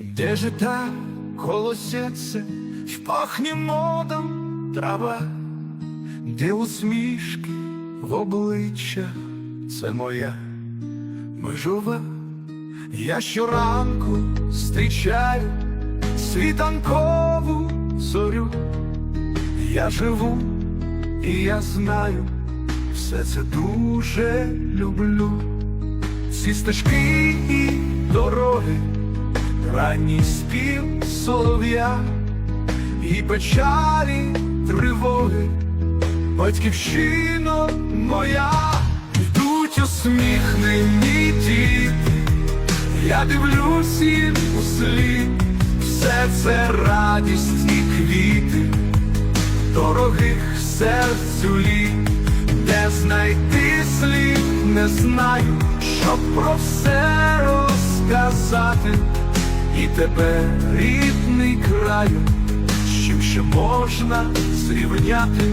Де же та колосяться, й пахне модом трава, де усмішки в обличчях це моя межова. Я щоранку зустрічаю світанкову зорю. Я живу і я знаю, все це дуже люблю. Ці стежки і дороги, ранній спів солов'я, і печалі тривоги, батьківщина моя, йдуть усміхнені діти, я дивлюсь їм у слід, все це радість і квіти, дорогих серцю літ, де знайти слів, не знаю, щоб про все розказати, і тебе, рідний краю, з чим ще можна зрівняти.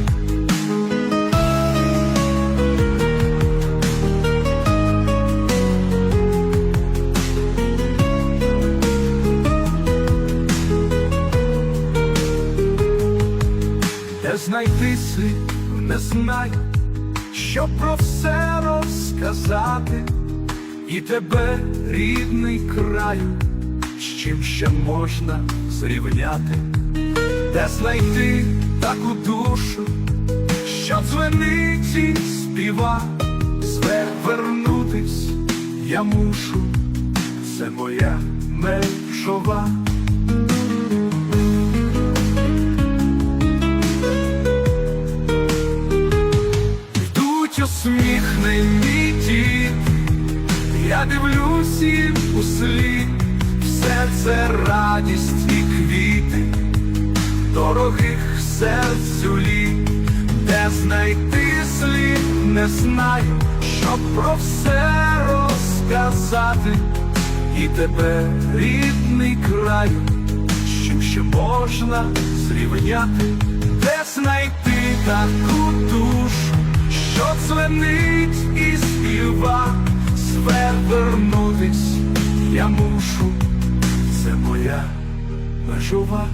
Де знайти слід, не знаю, що про все розказати, і тебе, рідний краю, з чим ще можна зрівняти, де знайти таку душу, що дзвенить і співа, звернутись я мушу, це моя межова. Йдуть усміхнені діти, я дивлюсь у слід, це радість і квіти, дорогих серцю літ, де знайти слід, не знаю, щоб про все розказати, і тебе, рідний краю, з чим ще можна зрівняти, де знайти таку душу, що дзвенить і співа, звернутись я мушу, моя межова.